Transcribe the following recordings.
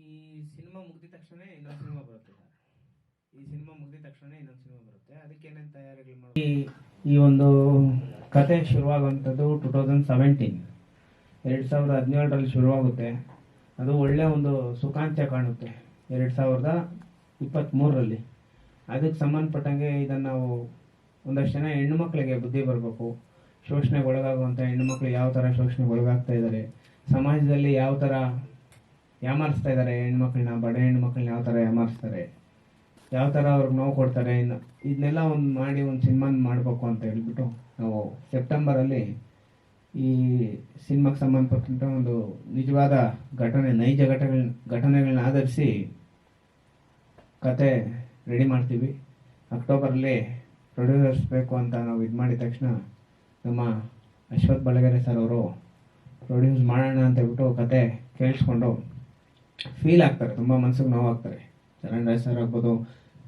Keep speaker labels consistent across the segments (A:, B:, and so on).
A: ಈ ಸಿನಿಮಾ ಮುಗಿದ ತಕ್ಷಣ ಇನ್ನೊಂದು ಸಿನಿಮಾ ಬರುತ್ತೆ ಈ ಸಿನಿಮಾ ಮುಗಿದ ತಕ್ಷಣ ಇನ್ನೊಂದು ಸಿನಿಮಾ ಬರುತ್ತೆ. ಅದಕ್ಕೆ ಏನೇನು ತಯಾರಿಗಳು ಮಾಡಿ ಈ ಒಂದು ಕತೆ ಶುರುವಾಗುವಂಥದ್ದು ಟೂ ತೌಸಂಡ್ ಸೆವೆಂಟೀನ್. ಎರಡು ಸಾವಿರದ ಹದಿನೇಳರಲ್ಲಿ ಶುರುವಾಗುತ್ತೆ. ಅದು ಒಳ್ಳೆ ಒಂದು ಸುಖಾಂತ್ಯ ಕಾಣುತ್ತೆ ಎರಡು ಸಾವಿರದ ಇಪ್ಪತ್ತ್ಮೂರರಲ್ಲಿ ಅದಕ್ಕೆ ಸಂಬಂಧಪಟ್ಟಂಗೆ ಇದನ್ನು ನಾವು ಒಂದಷ್ಟು ಜನ ಹೆಣ್ಣು ಮಕ್ಕಳಿಗೆ ಬುದ್ಧಿ ಬರಬೇಕು. ಶೋಷಣೆಗೆ ಒಳಗಾಗುವಂಥ ಹೆಣ್ಣು ಮಕ್ಕಳು ಯಾವ ಥರ ಶೋಷಣೆಗೆ ಒಳಗಾಗ್ತಾ ಇದ್ದಾರೆ? ಸಮಾಜದಲ್ಲಿ ಯಾವ ಥರ ಯಾಮಾರಿಸ್ತಾ ಇದ್ದಾರೆ ಹೆಣ್ಮಕ್ಳನ್ನ ಬಡ ಹೆಣ್ಮಕ್ಳನ್ನ ಯಾವ ಥರ ಯಾಮಾರಿಸ್ತಾರೆ? ಯಾವ ಥರ ಅವ್ರಿಗೆ ನೋವು ಕೊಡ್ತಾರೆ? ಇನ್ನು ಇದನ್ನೆಲ್ಲ ಒಂದು ಮಾಡಿ ಒಂದು ಸಿನಿಮಾ ಮಾಡಬೇಕು ಅಂತ ಹೇಳ್ಬಿಟ್ಟು ನಾವು ಸೆಪ್ಟೆಂಬರಲ್ಲಿ ಈ ಸಿನಿಮಾಗೆ ಸಂಬಂಧಪಟ್ಟಂಥ ಒಂದು ನಿಜವಾದ ಘಟನೆ, ನೈಜ ಘಟನೆ ಘಟನೆಗಳನ್ನ ಆಧರಿಸಿ ಕತೆ ರೆಡಿ ಮಾಡ್ತೀವಿ. ಅಕ್ಟೋಬರಲ್ಲಿ ಪ್ರೊಡ್ಯೂಸರ್ಸ್ ಬೇಕು ಅಂತ ನಾವು ಇದು ಮಾಡಿದ ತಕ್ಷಣ ನಮ್ಮ ಅಶ್ವಥ್ ಬಳಗೆರೆ ಸರ್ ಅವರು ಪ್ರೊಡ್ಯೂಸ್ ಮಾಡೋಣ ಅಂತ ಹೇಳ್ಬಿಟ್ಟು ಕತೆ ಕೇಳಿಸ್ಕೊಂಡು ಫೀಲ್ ಆಗ್ತಾರೆ, ತುಂಬ ಮನ್ಸಿಗೆ ನೋವಾಗ್ತಾರೆ. ಚರಣ್ ರಾಜ್ ಸರ್ ಆಗ್ಬೋದು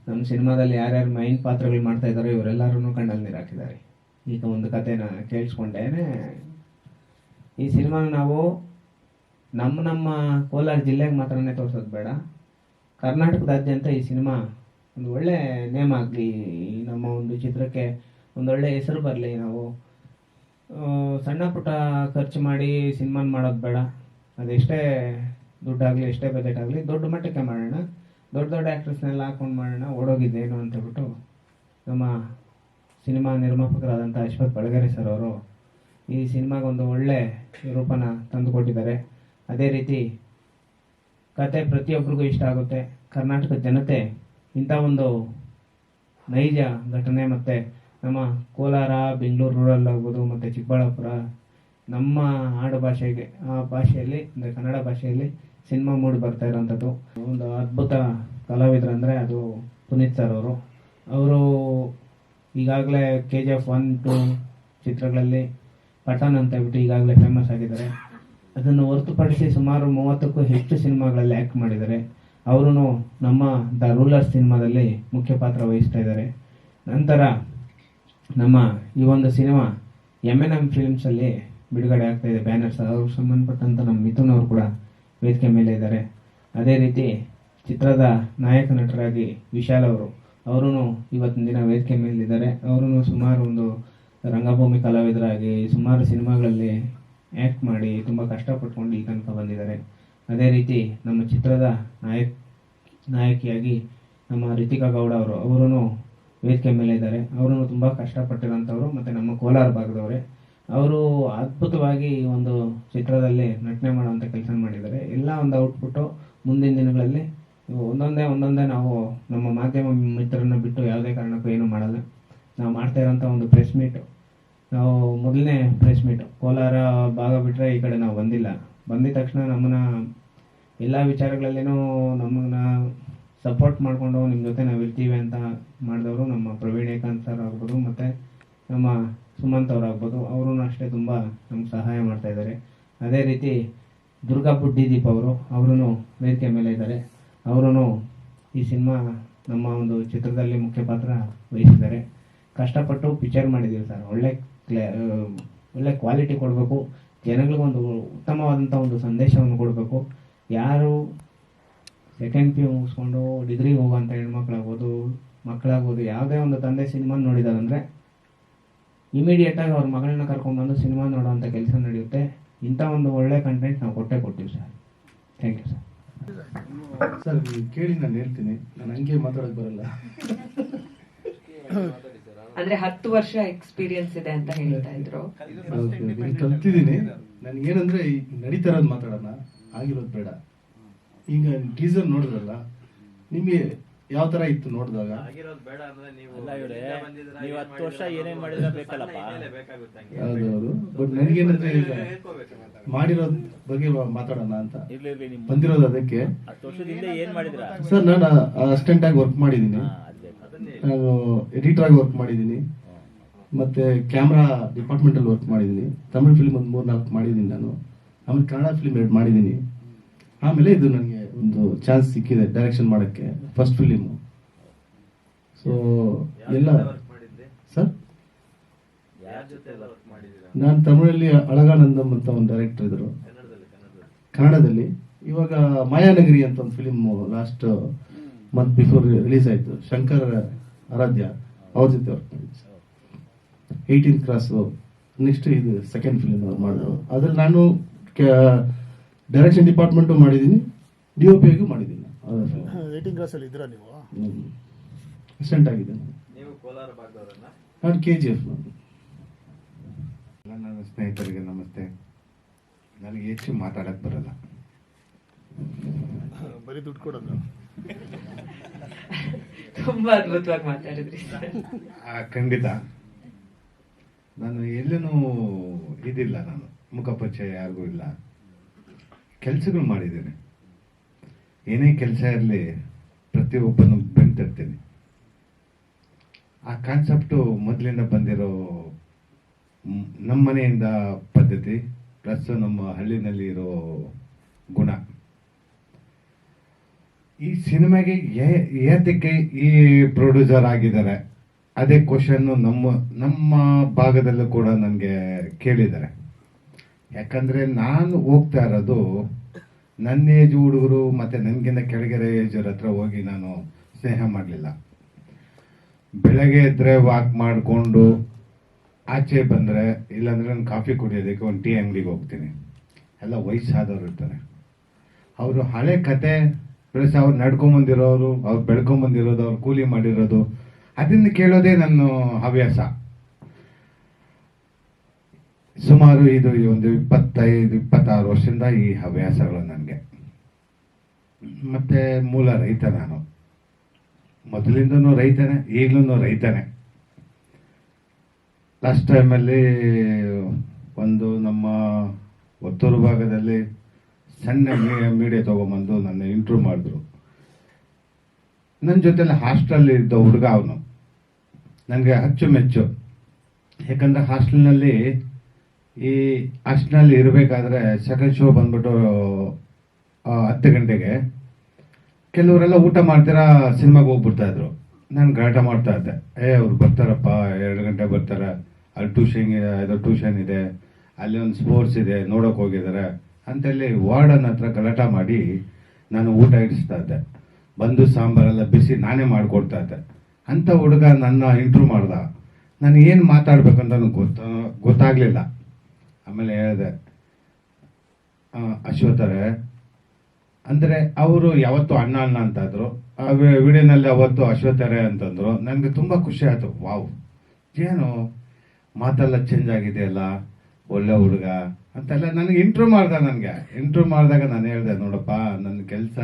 A: ನಮ್ಮ ಸಿನಿಮಾದಲ್ಲಿ ಯಾರ್ಯಾರು ಮೈನ್ ಪಾತ್ರಗಳು ಮಾಡ್ತಾ ಇದ್ದಾರೆ ಇವರೆಲ್ಲರೂ ಕಣ್ಣಲ್ಲಿ ನೀರು ಹಾಕಿದ್ದಾರೆ. ಈಗ ಒಂದು ಕಥೆನ ಕೇಳಿಸ್ಕೊಂಡೇನೆ ಈ ಸಿನಿಮಾನ ನಾವು ನಮ್ಮ ನಮ್ಮ ಕೋಲಾರ ಜಿಲ್ಲೆಗೆ ಮಾತ್ರನೇ ತೋರಿಸೋದು ಬೇಡ. ಕರ್ನಾಟಕದಾದ್ಯಂತ ಈ ಸಿನಿಮಾ ಒಂದು ಒಳ್ಳೆ ನೇಮ್ ಆಗಲಿ, ನಮ್ಮ ಒಂದು ಚಿತ್ರಕ್ಕೆ ಒಂದೊಳ್ಳೆ ಹೆಸರು ಬರಲಿ ನಾವು. ಸಣ್ಣ ಪುಟ್ಟ ಖರ್ಚು ಮಾಡಿ ಸಿನಿಮಾನ ಮಾಡೋದು ಬೇಡ. ಅದೆಷ್ಟೇ ದುಡ್ಡಾಗಲಿ, ಎಷ್ಟೇ ಬಜೆಟ್ ಆಗಲಿ ದೊಡ್ಡ ಮಟ್ಟಕ್ಕೆ ಮಾಡೋಣ. ದೊಡ್ಡ ದೊಡ್ಡ ಆ್ಯಕ್ಟ್ರೆಸ್ನೆಲ್ಲ ಹಾಕೊಂಡು ಮಾಡೋಣ. ಓಡೋಗಿದ್ದೇನು ಅಂತ ಹೇಳ್ಬಿಟ್ಟು ನಮ್ಮ ಸಿನಿಮಾ ನಿರ್ಮಾಪಕರಾದಂಥ ಅಶ್ವಥ್ ಬಳಗರೆ ಸರ್ ಅವರು ಈ ಸಿನಿಮಾಗೆ ಒಂದು ಒಳ್ಳೆ ರೂಪನ ತಂದುಕೊಟ್ಟಿದ್ದಾರೆ. ಅದೇ ರೀತಿ ಕತೆ ಪ್ರತಿಯೊಬ್ಬರಿಗೂ ಇಷ್ಟ ಆಗುತ್ತೆ. ಕರ್ನಾಟಕದ ಜನತೆ ಇಂಥ ಒಂದು ನೈಜ ಘಟನೆ ಮತ್ತು ನಮ್ಮ ಕೋಲಾರ, ಬೆಂಗಳೂರು ರೂರಲ್ ಆಗ್ಬೋದು, ಮತ್ತು ಚಿಕ್ಕಬಳ್ಳಾಪುರ ನಮ್ಮ ಆಡು ಭಾಷೆಗೆ ಆ ಭಾಷೆಯಲ್ಲಿ, ಅಂದರೆ ಕನ್ನಡ ಭಾಷೆಯಲ್ಲಿ ಸಿನಿಮಾ ಮೂಡಿ ಬರ್ತಾ ಇರೋವಂಥದ್ದು ಒಂದು ಅದ್ಭುತ ಕಲಾವಿದರು ಅಂದರೆ ಅದು ಪುನೀತ್ ಸರ್ ಅವರು. ಅವರು ಈಗಾಗಲೇ K G F one two ಚಿತ್ರಗಳಲ್ಲಿ ಪಠಾನ್ ಅಂತ ಹೇಳ್ಬಿಟ್ಟು ಈಗಾಗಲೇ ಫೇಮಸ್ ಆಗಿದ್ದಾರೆ. ಅದನ್ನು ಹೊರತುಪಡಿಸಿ ಸುಮಾರು ಮೂವತ್ತಕ್ಕೂ ಹೆಚ್ಚು ಸಿನಿಮಾಗಳಲ್ಲಿ ಆ್ಯಕ್ಟ್ ಮಾಡಿದ್ದಾರೆ. ಅವರು ನಮ್ಮ ದ ರೂಲರ್ ಸಿನಿಮಾದಲ್ಲಿ ಮುಖ್ಯ ಪಾತ್ರ ವಹಿಸ್ತಾ ಇದ್ದಾರೆ. ನಂತರ ನಮ್ಮ ಈ ಒಂದು ಸಿನಿಮಾ ಎಂ ಎನ್ ಎಂ ಫಿಲ್ಮ್ಸಲ್ಲಿ ಬಿಡುಗಡೆ ಆಗ್ತಾ ಇದೆ, ಬ್ಯಾನರ್ಸ್. ಅವ್ರಿಗೆ ಸಂಬಂಧಪಟ್ಟಂಥ ನಮ್ಮ ಮಿಥುನ್ ಅವರು ಕೂಡ ವೇದಿಕೆ ಮೇಲೆ ಇದ್ದಾರೆ. ಅದೇ ರೀತಿ ಚಿತ್ರದ ನಾಯಕ ನಟರಾಗಿ ವಿಶಾಲ್ ಅವರು ಅವರೂ ಇವತ್ತಿನ ದಿನ ವೇದಿಕೆ ಮೇಲಿದ್ದಾರೆ ಅವರು ಸುಮಾರು ಒಂದು ರಂಗಭೂಮಿ ಕಲಾವಿದರಾಗಿ ಸುಮಾರು ಸಿನಿಮಾಗಳಲ್ಲಿ ಆ್ಯಕ್ಟ್ ಮಾಡಿ ತುಂಬ ಕಷ್ಟಪಟ್ಕೊಂಡು ಈ ತನಕ ಬಂದಿದ್ದಾರೆ. ಅದೇ ರೀತಿ ನಮ್ಮ ಚಿತ್ರದ ನಾಯಕ್, ನಾಯಕಿಯಾಗಿ ನಮ್ಮ ರಿತಿಕಾ ಗೌಡ ಅವರು ಅವರೂ ವೇದಿಕೆ ಮೇಲೆ ಇದ್ದಾರೆ. ಅವರೂ ತುಂಬ ಕಷ್ಟಪಟ್ಟಿರೋಂಥವ್ರು ಮತ್ತು ನಮ್ಮ ಕೋಲಾರ ಭಾಗದವರೇ. ಅವರು ಅದ್ಭುತವಾಗಿ ಈ ಒಂದು ಚಿತ್ರದಲ್ಲಿ ನಟನೆ ಮಾಡುವಂಥ ಕೆಲಸ ಮಾಡಿದ್ದಾರೆ. ಎಲ್ಲ ಒಂದು ಔಟ್ಪುಟ್ಟು ಮುಂದಿನ ದಿನಗಳಲ್ಲಿ ಒಂದೊಂದೇ ಒಂದೊಂದೇ ನಾವು ನಮ್ಮ ಮಾಧ್ಯಮ ಮಿತ್ರರನ್ನ ಬಿಟ್ಟು ಯಾವುದೇ ಕಾರಣಕ್ಕೂ ಏನೂ ಮಾಡಲ್ಲ. ನಾವು ಮಾಡ್ತಾ ಇರೋಂಥ ಒಂದು ಪ್ರೆಸ್ ಮೀಟು ನಾವು ಮೊದಲನೇ ಪ್ರೆಸ್ ಮೀಟು ಕೋಲಾರ ಭಾಗ ಬಿಟ್ಟರೆ ಈ ಕಡೆ ನಾವು ಬಂದಿಲ್ಲ. ಬಂದಿದ ತಕ್ಷಣ ನಮ್ಮನ್ನ ಎಲ್ಲ ವಿಚಾರಗಳಲ್ಲಿನೂ ನಮ್ಮನ್ನ ಸಪೋರ್ಟ್ ಮಾಡಿಕೊಂಡು ನಿಮ್ಮ ಜೊತೆ ನಾವು ಇರ್ತೀವಿ ಅಂತ ಮಾಡಿದವರು ನಮ್ಮ ಪ್ರವೀಣ್ ಏಕಾಂತ್ ಸರ್ ಆಗ್ಬೋದು ಮತ್ತು ನಮ್ಮ ಸುಮಂತ್ ಅವರಾಗ್ಬೋದು. ಅವರು ಅಷ್ಟೇ ತುಂಬ ನಮ್ಗೆ ಸಹಾಯ ಮಾಡ್ತಾ ಇದ್ದಾರೆ. ಅದೇ ರೀತಿ ದುರ್ಗಾ ಬುಡ್ಡಿದೀಪ್ ಅವರು ಅವರೂ ವೇದಿಕೆ ಮೇಲೆ ಇದ್ದಾರೆ. ಅವರೂ ಈ ಸಿನಿಮಾ ನಮ್ಮ ಒಂದು ಚಿತ್ರದಲ್ಲಿ ಮುಖ್ಯ ಪಾತ್ರ ವಹಿಸಿದ್ದಾರೆ. ಕಷ್ಟಪಟ್ಟು ಪಿಕ್ಚರ್ ಮಾಡಿದ್ದೀವಿ ಸರ್. ಒಳ್ಳೆ ಕ್ಲೇ, ಒಳ್ಳೆ ಕ್ವಾಲಿಟಿ ಕೊಡಬೇಕು. ಜನಗಳಿಗೊಂದು ಉತ್ತಮವಾದಂಥ ಒಂದು ಸಂದೇಶವನ್ನು ಕೊಡಬೇಕು. ಯಾರು ಸೆಕೆಂಡ್ ಪಿ ಯು ಮುಗಿಸ್ಕೊಂಡು ಡಿಗ್ರಿಗೆ ಹೋಗುವಂಥ ಹೆಣ್ಮಕ್ಳಾಗ್ಬೋದು, ಮಕ್ಕಳಾಗ್ಬೋದು, ಯಾವುದೇ ಒಂದು ತಂದೆ ಸಿನಿಮಾ ನೋಡಿದಾರಂದರೆ ಇಮಿಡಿಯೇಟಾಗಿ ಅವ್ರ ಮಗಳನ್ನ ಕರ್ಕೊಂಡ್ಬಂದು ಸಿನಿಮಾ ನೋಡೋವಂಥ ಕೆಲಸ ನಡೆಯುತ್ತೆ. ಇಂಥ ಒಂದು ಒಳ್ಳೆ ಕಂಟೆಂಟ್ ನಾವು ಕೊಟ್ಟೇ ಕೊಡ್ತೀವಿ sir. Thank you sir
B: sir ನೀವು ಕೇಳಿ ನಾನು ಹೇಳ್ತೀನಿ. ನಾನು ಹಂಗೆ ಮಾತಾಡೋಕೆ ಬರಲ್ಲ.
C: ಅಂದ್ರೆ ಹತ್ತು ವರ್ಷ ಎಕ್ಸ್ಪೀರಿಯನ್ಸ್ ಇದೆ ಅಂತ ಹೇಳ್ತಾ ಇದ್ರು.
B: ಕಲ್ತಿದ್ದೀನಿ. ನನ್ಗೆ ಏನಂದ್ರೆ ಈ ನಡೀತಾ ಇರೋದು ಮಾತಾಡೋಣ. ಆಗಿರೋದು ಬೇಡ. ಈಗ ಟೀಸರ್ ನೋಡಿದ್ರಲ್ಲ ನಿಮಗೆ ಯಾವ ತರ ಇತ್ತು ನೋಡಿದಾಗ?
D: ನೀವು ಹತ್ತು ವರ್ಷ ಏನೇನ್ ಮಾಡಿದ್ರೆ ಬೇಕಲ್ಲಪ್ಪ?
B: ಹೌದೌದು ಬಟ್ ನನಗೇನಂದ್ರೆ ಈಗ. ಮಾಡಿರೋದ್ ಬಗ್ಗೆ ಮಾತಾಡೋಣ ಅಂತ? ಬಂದಿರೋದು ಅದಕ್ಕೆ.
D: ಹತ್ತು ವರ್ಷದ ಹಿಂದೆ ಏನ್ ಮಾಡಿದ್ರ?
B: ಸರ್ ನಾನು ಅಸಿಸ್ಟೆಂಟ್ ಆಗಿ ವರ್ಕ್ ಮಾಡಿದ್ದೀನಿ. ನಾನು ಎಡಿಟರ್ ಆಗಿ ವರ್ಕ್ ಮಾಡಿದ್ದೀನಿ. ಮತ್ತೆ ಕ್ಯಾಮ್ರಾ ಡಿಪಾರ್ಟ್ಮೆಂಟ್ ಅಲ್ಲಿ ವರ್ಕ್ ಮಾಡಿದ್ದೀನಿ. ತಮಿಳ್ ಫಿಲ್ಮ್ ಒಂದು ಮೂರ್ ನಾಲ್ಕು ಮಾಡಿದ್ದೀನಿ ನಾನು. ಆಮೇಲೆ ಕನ್ನಡ ಫಿಲ್ಮ್ ಎರಡು ಮಾಡಿದ್ದೀನಿ. ಆಮೇಲೆ ಇದು ನನಗೆ ಒಂದು ಚಾನ್ಸ್ ಸಿಕ್ಕಿದೆ ಡೈರೆಕ್ಷನ್ ಮಾಡಕ್ಕೆ ಫಸ್ಟ್ ಫಿಲಿಮು ಸೊ ಎಲ್ಲ ಸರ್ ನಾನು ತಮಿಳಲ್ಲಿ ಅಳಗಾನಂದಂ ಅಂತ ಒಂದು ಡೈರೆಕ್ಟರ್ ಇದ್ರು. ಕನ್ನಡದಲ್ಲಿ ಇವಾಗ ಮಾಯಾನಗರಿ ಅಂತ ಒಂದು film last month before release ಆಯ್ತು. ಶಂಕರ್ ಆರಾಧ್ಯ ಅವ್ರ ಜೊತೆ ವರ್ಕ್ ಮಾಡಿದ್ದೆ. ಏಯ್ಟೀನ್ ಕ್ರಾಸು ನೆಕ್ಸ್ಟ್ ಇದು ಸೆಕೆಂಡ್ ಫಿಲಿಮ್ ಮಾಡಿದ್ರು. ಅದ್ರಲ್ಲಿ ನಾನು ಡೈರೆಕ್ಷನ್ ಡಿಪಾರ್ಟ್ಮೆಂಟು ಮಾಡಿದ್ದೀನಿ. ಡಿ ಒ ಪಿಗೂ ಮಾಡಿದ್ದೀನಿ.
E: ಏಯ್ಟೀನ್ ಕ್ಲಾಸಲ್ಲಿ ಇದ್ದೀರಾ ನೀವು?
B: ಅಸಿಸ್ಟೆಂಟ್ ಆಗಿದೆ.
D: ನೀವು ಕೋಲಾರ ಭಾಗದವರನ್ನ
B: ನಾನು ಕೆ ಜಿ ಎಫ್
F: ನನ್ನ ಸ್ನೇಹಿತರಿಗೆ ನಮಸ್ತೆ. ನನಗೆ ಹೆಚ್ಚು ಮಾತಾಡಕ್ಕೆ ಬರಲ್ಲ.
E: ಬರೀ ದುಡ್ಡು ಕೊಡೋದು.
C: ತುಂಬಾ ಅದ್ಭುತವಾಗಿ ಮಾತಾಡಿದ್ರಿ ಸರ್.
F: ಆ, ಖಂಡಿತ. ನಾನು ಎಲ್ಲೂ ಇದಿಲ್ಲ ನಾನು. ಮುಖಪರಿಚಯ ಯಾರಿಗೂ ಇಲ್ಲ. ಕೆಲಸಗಳು ಮಾಡಿದ್ದೇನೆ. ಏನೇ ಕೆಲಸ ಇರಲಿ, ಪ್ರತಿಯೊಬ್ಬನು ಬೆಂತಿರ್ತೀನಿ. ಆ ಕಾನ್ಸೆಪ್ಟು ಮೊದಲಿಂದ ಬಂದಿರೋ ನಮ್ಮ ಮನೆಯಿಂದ ಪದ್ಧತಿ ಪ್ಲಸ್ ನಮ್ಮ ಹಳ್ಳಿನಲ್ಲಿ ಇರೋ ಗುಣ. ಈ ಸಿನಿಮಾಗೆ ಏತಕ್ಕೆ ಈ ಪ್ರೊಡ್ಯೂಸರ್ ಆಗಿದ್ದಾರೆ, ಅದೇ ಕ್ವಶನ್ನು ನಮ್ಮ ನಮ್ಮ ಭಾಗದಲ್ಲೂ ಕೂಡ ನನಗೆ ಕೇಳಿದ್ದಾರೆ. ಯಾಕಂದರೆ ನಾನು ಹೋಗ್ತಾ ಇರೋದು ನನ್ನ ಏಜ್ ಹುಡುಗರು ಮತ್ತೆ ನನಗಿಂತ ಕೆಳಗೆರೆ ಏಜರ ಹತ್ರ ಹೋಗಿ ನಾನು ಸ್ನೇಹ ಮಾಡಲಿಲ್ಲ. ಬೆಳಗ್ಗೆ ಎದ್ರೆ ವಾಕ್ ಮಾಡಿಕೊಂಡು ಆಚೆ ಬಂದರೆ, ಇಲ್ಲಾಂದ್ರೆ ನಾನು ಕಾಫಿ ಕುಡಿಯೋದಕ್ಕೆ ಒಂದು ಟೀ ಅಂಗಡಿಗೆ ಹೋಗ್ತೀನಿ. ಎಲ್ಲ ವಯಸ್ಸಾದವ್ರು ಇರ್ತಾರೆ. ಅವರು ಹಳೆ ಕತೆ, ಪ್ಲಸ್ ಅವ್ರು ನಡ್ಕೊಂಬಂದಿರೋರು, ಅವ್ರು ಬೆಳ್ಕೊಂಬಂದಿರೋದು, ಅವ್ರು ಕೂಲಿ ಮಾಡಿರೋದು, ಅದನ್ನು ಕೇಳೋದೇ ನನ್ನ ಹವ್ಯಾಸ. ಸುಮಾರು ಇದು ಈ ಒಂದು ಇಪ್ಪತ್ತೈದು, ಇಪ್ಪತ್ತಾರು ವರ್ಷದಿಂದ ಈ ಹವ್ಯಾಸಗಳು ನನಗೆ. ಮತ್ತೆ ಮೂಲ ರೈತ ನಾನು. ಮೊದಲಿಂದನೂ ರೈತನೇ ಈಗಲೂ ರೈತನೇ. ಲಾಸ್ಟ್ ಟೈಮಲ್ಲಿ ಒಂದು ನಮ್ಮ ಒತ್ತೂರು ಭಾಗದಲ್ಲಿ ಸಣ್ಣ ಮೀಡಿಯಾ ತೊಗೊಂಬಂದು ನನ್ನ ಇಂಟ್ರ್ಯೂ ಮಾಡಿದ್ರು. ನನ್ನ ಜೊತೆಲಿ ಹಾಸ್ಟೆಲ್ ಇದ್ದ ಹುಡುಗ ಅವನು. ನನಗೆ ಅಚ್ಚುಮೆಚ್ಚು. ಯಾಕಂದರೆ ಹಾಸ್ಟೆಲ್ನಲ್ಲಿ ಈ ಅಷ್ಟಿನಲ್ಲಿ ಇರಬೇಕಾದ್ರೆ ಸೆಕೆಂಡ್ ಶೋ ಬಂದ್ಬಿಟ್ಟು ಹತ್ತು ಗಂಟೆಗೆ. ಕೆಲವರೆಲ್ಲ ಊಟ ಮಾಡ್ತೀರಾ ಸಿನಿಮಾಗೆ ಹೋಗ್ಬಿಡ್ತಾ ಇದ್ರು. ನಾನು ಗಲಾಟ ಮಾಡ್ತಾ ಇದ್ದೆ. ಏ, ಅವ್ರು ಬರ್ತಾರಪ್ಪ, ಎರಡು ಗಂಟೆ ಬರ್ತಾರೆ. ಅಲ್ಲಿ ಟ್ಯೂಷನ್ ಇದು ಟ್ಯೂಷನ್ ಇದೆ. ಅಲ್ಲಿ ಒಂದು ಸ್ಪೋರ್ಟ್ಸ್ ಇದೆ, ನೋಡೋಕೆ ಹೋಗಿದ್ದಾರೆ. ಅಂತೇಳಿ ವಾರ್ಡನ್ ಹತ್ರ ಗಲಾಟ ಮಾಡಿ ನಾನು ಊಟ ಇಡಿಸ್ತಾ ಇದ್ದೆ. ಬಂದು ಸಾಂಬಾರೆಲ್ಲ ಬಿಸಿ ನಾನೇ ಮಾಡಿಕೊಡ್ತಾ ಇದ್ದೆ. ಅಂಥ ಹುಡುಗ ನನ್ನ ಇಂಟ್ರೂ ಮಾಡ್ದ. ನಾನು ಏನು ಮಾತಾಡ್ಬೇಕಂತ ಗೊತ್ತ, ಗೊತ್ತಾಗಲಿಲ್ಲ. ಆಮೇಲೆ ಹೇಳಿದೆ ಅಶ್ವಥರೇ ಅಂದರೆ ಅವರು ಯಾವತ್ತು ಅಣ್ಣ ಅಣ್ಣ ಅಂತಾದ್ರು, ಆ ವಿಡಿಯೋನಲ್ಲಿ ಅವತ್ತು ಅಶ್ವಥರೇ ಅಂತಂದರು, ನನಗೆ ತುಂಬ ಖುಷಿ ಆಯಿತು. ವಾವ್. ಏನು? ಮಾತೆಲ್ಲ ಚೇಂಜ್ ಆಗಿದೆಯಲ್ಲ? ಒಳ್ಳೆ ಹುಡುಗ ಅಂತೆಲ್ಲ ನನಗೆ ಇಂಟ್ರೂ ಮಾಡ್ದೆ ನನಗೆ. ಇಂಟ್ರೂ ಮಾಡಿದಾಗ ನಾನು ಹೇಳಿದೆ, ನೋಡಪ್ಪ ನನ್ನ ಕೆಲಸ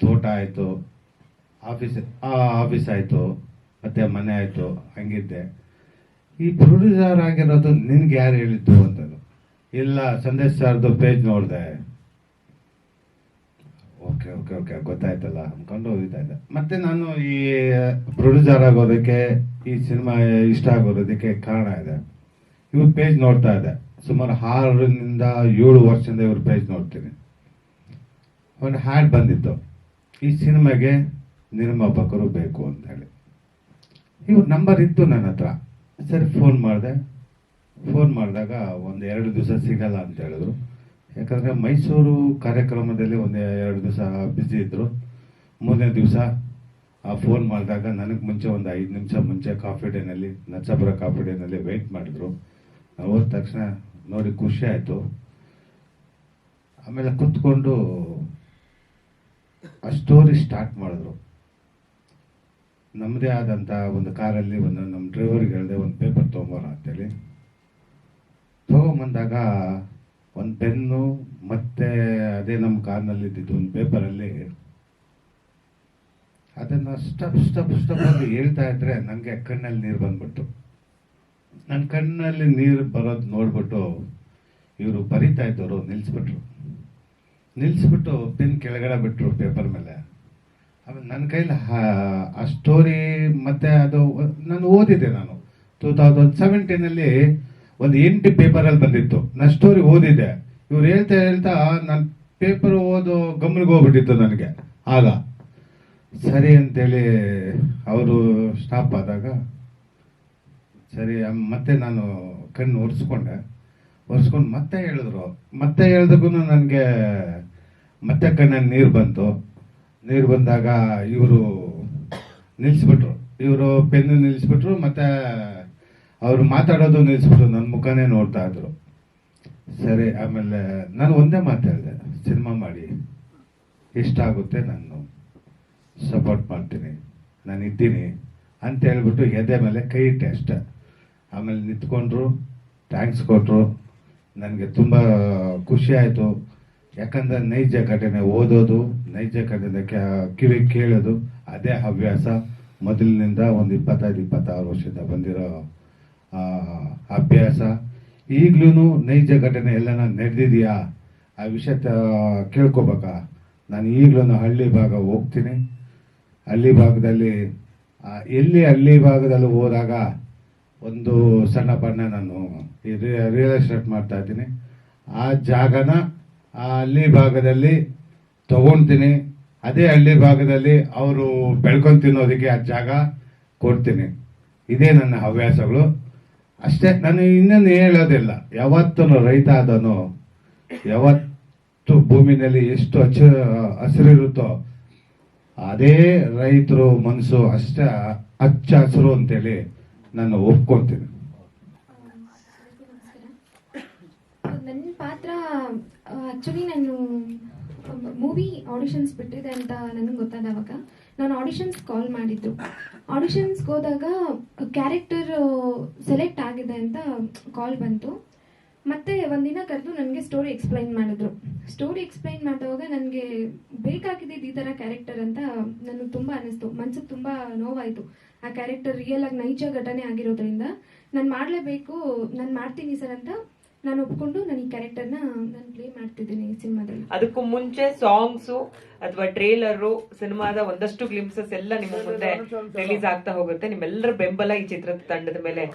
F: ತೋಟ ಆಯಿತು, ಆಫೀಸ್ ಆಫೀಸ್ ಆಯಿತು, ಮತ್ತೆ ಮನೆ ಆಯಿತು, ಹಂಗಿದ್ದೆ. ಈ ಪ್ರೊಡ್ಯೂಸರ್ ಆಗಿರೋದು ನಿನ್ಗೆ ಯಾರು ಹೇಳಿದ್ದು ಅಂತಂದು. ಇಲ್ಲ, ಸಂದೇಶ್ ಸರ್ದು ಪೇಜ್ ನೋಡಿದೆ. ಓಕೆ ಓಕೆ ಓಕೆ, ಗೊತ್ತಾಯ್ತಲ್ಲ, ಅನ್ಕೊಂಡು ಹೋಗ್ತಾ ಇದ್ದೆ. ಮತ್ತೆ ನಾನು ಈ ಪ್ರೊಡ್ಯೂಸರ್ ಆಗೋದಕ್ಕೆ, ಈ ಸಿನಿಮಾ ಇಷ್ಟ ಆಗೋದಕ್ಕೆ ಕಾರಣ ಇದೆ. ಇವ್ರ ಪೇಜ್ ನೋಡ್ತಾ ಇದ್ದೆ. ಸುಮಾರು ಆರರಿಂದ ಏಳು ವರ್ಷದಿಂದ ಇವ್ರ ಪೇಜ್ ನೋಡ್ತೀನಿ. ಒಂದು ಹ್ಯಾಡ್ ಬಂದಿತ್ತು. ಈ ಸಿನಿಮಾಗೆ ನಿರ್ಮಾಪಕರು ಬೇಕು ಅಂತ ಹೇಳಿ. ಇವ್ರ ನಂಬರ್ ಇತ್ತು ನನ್ನ ಹತ್ರ. ಸರಿ ಫೋನ್ ಮಾಡಿದೆ. ಫೋನ್ ಮಾಡಿದಾಗ ಒಂದು ಎರಡು ದಿವಸ ಸಿಗಲ್ಲ ಅಂತ ಹೇಳಿದ್ರು. ಯಾಕಂದರೆ ಮೈಸೂರು ಕಾರ್ಯಕ್ರಮದಲ್ಲಿ ಒಂದು ಎರಡು ದಿವಸ ಬ್ಯುಸಿ ಇದ್ದರು ಮೂರನೇ ದಿವಸ ಆ ಫೋನ್ ಮಾಡಿದಾಗ ನನಗೆ ಮುಂಚೆ ಒಂದು ಐದು ನಿಮಿಷ ಮುಂಚೆ ಕಾಫಿ ಡೇನಲ್ಲಿ ನಚ್ಚಪುರ ಕಾಫಿ ಡೇನಲ್ಲಿ ವೆಯ್ಟ್ ಮಾಡಿದ್ರು. ಹೋದ ತಕ್ಷಣ ನೋಡಿ ಖುಷಿ ಆಯಿತು. ಆಮೇಲೆ ಕುತ್ಕೊಂಡು ಆ ಸ್ಟೋರಿ ಸ್ಟಾರ್ಟ್ ಮಾಡಿದ್ರು. ನಮ್ಮದೇ ಆದಂಥ ಒಂದು ಕಾರಲ್ಲಿ ಒಂದು ನಮ್ಮ ಡ್ರೈವರ್ಗೆ ಹೇಳಿದೆ, ಒಂದು ಪೇಪರ್ ತೊಗೊಂಬರ ಅಂತೇಳಿ. ತೊಗೊಂಬಂದಾಗ ಒಂದು ಪೆನ್ನು, ಮತ್ತೆ ಅದೇ ನಮ್ಮ ಕಾರ್ನಲ್ಲಿ ಇದ್ದಿದ್ದು ಒಂದು ಪೇಪರಲ್ಲಿ ಅದನ್ನು ಸ್ಟಪ್ ಸ್ಟಪ್ ಸ್ಟಪ್ ಅಂತ ಹೇಳ್ತಾ ಇದ್ರೆ ನನಗೆ ಕಣ್ಣಲ್ಲಿ ನೀರು ಬಂದ್ಬಿಟ್ಟು ನನ್ನ ಕಣ್ಣಲ್ಲಿ ನೀರು ಬರೋದು ನೋಡ್ಬಿಟ್ಟು ಇವರು ಬರಿತಾ ಇದ್ದವರು ನಿಲ್ಲಿಸ್ಬಿಟ್ರು ನಿಲ್ಲಿಸ್ಬಿಟ್ಟು ಪೆನ್ ಕೆಳಗಡೆ ಬಿಟ್ಟರು ಪೇಪರ್ ಮೇಲೆ. ಆಮೇಲೆ ನನ್ನ ಕೈಲಿ ಆ- ಸ್ಟೋರಿ ಮತ್ತೆ ಅದು ನಾನು ಓದಿದ್ದೆ ನಾನು. ಟೂ ತೌಸಂಡ್ ಸೆವೆಂಟೀನಲ್ಲಿ ಒಂದು ಎಂಟು ಪೇಪರಲ್ಲಿ ಬಂದಿತ್ತು. ನಾನು ಸ್ಟೋರಿ ಓದಿದ್ದೆ. ಇವ್ರು ಹೇಳ್ತಾ ಹೇಳ್ತಾ ನಾನು ಪೇಪರ್ ಓದೋ ಗಮನಿಗೆ ಹೋಗ್ಬಿಟ್ಟಿತ್ತು ನನಗೆ. ಆಗ ಸರಿ ಅಂತೇಳಿ ಅವರು ಸ್ಟಾಪ್ ಆದಾಗ ಸರಿ ಮತ್ತೆ ನಾನು ಕಣ್ಣು ಒರೆಸ್ಕೊಂಡೆ. ಒರೆಸ್ಕೊಂಡು ಮತ್ತೆ ಹೇಳಿದ್ರು. ಮತ್ತೆ ಹೇಳಿದಕ್ಕೂ ನನಗೆ ಮತ್ತೆ ಕಣ್ಣಲ್ಲಿ ನೀರು ಬಂತು. ನೀರು ಬಂದಾಗ ಇವರು ನಿಲ್ಲಿಸ್ಬಿಟ್ರು ಇವರು ಪೆನ್ ನಿಲ್ಲಿಸ್ಬಿಟ್ರು ಮತ್ತೆ ಅವರು ಮಾತಾಡೋದು ನಿಲ್ಲಿಸ್ಬಿಟ್ರು ನನ್ನ ಮುಖನೇ ನೋಡ್ತಾ ಇದ್ರು. ಸರಿ, ಆಮೇಲೆ ನಾನು ಒಂದೇ ಮಾತಾಡಿದೆ ಸಿನಿಮಾ ಮಾಡಿ. ಇಷ್ಟ ಆಗುತ್ತೆ ನಾನು ಸಪೋರ್ಟ್ ಮಾಡ್ತೀನಿ. ನಾನು ಇದ್ದೀನಿ ಅಂತ ಹೇಳ್ಬಿಟ್ಟು ಎದೆ ಮೇಲೆ ಕೈ ಇಟ್ಟೆ ಅಷ್ಟೆ. ಆಮೇಲೆ ನಿಂತ್ಕೊಂಡ್ರು. ಥ್ಯಾಂಕ್ಸ್ ಕೊಟ್ಟರು ನನಗೆ ತುಂಬ ಖುಷಿ ಆಯಿತು. ಯಾಕಂದ್ರೆ ನೈಜ ಘಟನೆ ಓದೋದು, ನೈಜ ಘಟನೆ ಕಿವಿ ಕೇಳೋದು, ಅದೇ ಹವ್ಯಾಸ. ಮೊದಲಿನಿಂದ ಒಂದು ಇಪ್ಪತ್ತೈದು, ಇಪ್ಪತ್ತಾರು ವರ್ಷದಿಂದ ಬಂದಿರೋ ಅಭ್ಯಾಸ ಈಗ್ಲೂ ನೈಜ ಘಟನೆ ಎಲ್ಲನ ನಡೆದಿದೆಯಾ? ಆ ವಿಷಯ ಕೇಳ್ಕೋಬೇಕ. ನಾನು ಈಗಲೂ ಹಳ್ಳಿ ಭಾಗ ಹೋಗ್ತೀನಿ. ಹಳ್ಳಿ ಭಾಗದಲ್ಲಿ ಎಲ್ಲಿ ಹಳ್ಳಿ ಭಾಗದಲ್ಲಿ ಹೋದಾಗ ಒಂದು ಸಣ್ಣ ಪಣ್ಣ ನಾನು ರಿಯಲ್ ಎಸ್ಟೇಟ್ ಮಾಡ್ತಾ ಇದ್ದೀನಿ. ಆ ಜಾಗನ ಆ ಹಳ್ಳಿ ಭಾಗದಲ್ಲಿ ತಗೊಳ್ತೀನಿ ಅದೇ ಹಳ್ಳಿ ಭಾಗದಲ್ಲಿ ಅವರು ಬೆಳ್ಕೊಂಡು ತಿನ್ನೋದಕ್ಕೆ ಆ ಜಾಗ ಕೊಡ್ತೀನಿ. ಇದೇ ನನ್ನ ಹವ್ಯಾಸಗಳು. ಅಷ್ಟೇ, ನಾನು ಇನ್ನೇನು ಹೇಳೋದಿಲ್ಲ. ಯಾವತ್ತೂ ರೈತ ಆದನು ಯಾವತ್ತು ಭೂಮಿನಲ್ಲಿ ಎಷ್ಟು ಹಚ್ಚ ಹಸಿರಿರುತ್ತೋ ಅದೇ ರೈತರು ಮನಸ್ಸು ಅಷ್ಟೇ ಹಚ್ಚ ಹಸಿರು ಅಂತೇಳಿ ನಾನು ಒಪ್ಕೊಳ್ತೀನಿ
G: ನನ್ನ ಪಾತ್ರ ಆ್ಯಕ್ಚುಲಿ ನಾನು ಮೂವಿ ಆಡಿಷನ್ಸ್ ಬಿಟ್ಟಿದೆ ಅಂತ ನನಗೆ ಗೊತ್ತಾದವಾಗ ನಾನು ಆಡಿಷನ್ಸ್ ಕಾಲ್ ಮಾಡಿದ್ದು. ಆಡಿಷನ್ಸ್ಗೆ ಹೋದಾಗ ಕ್ಯಾರೆಕ್ಟರ್ ಸೆಲೆಕ್ಟ್ ಆಗಿದೆ ಅಂತ ಕಾಲ್ ಬಂತು. ಮತ್ತೆ ಒಂದಿನ ಕರೆದು ನನಗೆ ಸ್ಟೋರಿ ಎಕ್ಸ್ಪ್ಲೈನ್ ಮಾಡಿದ್ರು. ಸ್ಟೋರಿ ಎಕ್ಸ್ಪ್ಲೈನ್ ಮಾಡಿದಾಗ ನನಗೆ ಬೇಕಾಗಿದ್ದಿದ್ದು ಈ ಥರ ಕ್ಯಾರೆಕ್ಟರ್ ಅಂತ ನನಗೆ ತುಂಬ ಅನ್ನಿಸ್ತು ಮನ್ಸಿಗೆ ತುಂಬ ನೋವಾಯಿತು. ಆ ಕ್ಯಾರೆಕ್ಟರ್ ರಿಯಲ್ ಆಗಿ ನೈಜ ಘಟನೆ ಆಗಿರೋದ್ರಿಂದ ನಾನು ಮಾಡಲೇಬೇಕು, ನಾನು ಮಾಡ್ತೀನಿ ಸರ್ ಅಂತ ನಾನು ಒಪ್ಕೊಂಡು ನಾನು ಈ ಕ್ಯಾರೆಕ್ಟರ್ನ ನಾನು ಪ್ಲೇ ಮಾಡ್ತಿದ್ದೀನಿ ಸಿನಿಮಾದಲ್ಲಿ.
C: ಅದಕ್ಕೂ ಮುಂಚೆ ಸಾಂಗ್ಸು ಅಥವಾ ಟ್ರೇಲರು ಸಿನಿಮಾದ ಒಂದಷ್ಟು ಗ್ಲಿಮ್ಸಸ್ ಎಲ್ಲ ನಿಮ್ಮ ಮುಂದೆ ರಿಲೀಸ್ ಆಗ್ತಾ ಹೋಗುತ್ತೆ. ನಿಮ್ಮೆಲ್ಲರ ಬೆಂಬಲ ಈ ಚಿತ್ರದ ತಂಡದ ಮೇಲೆ.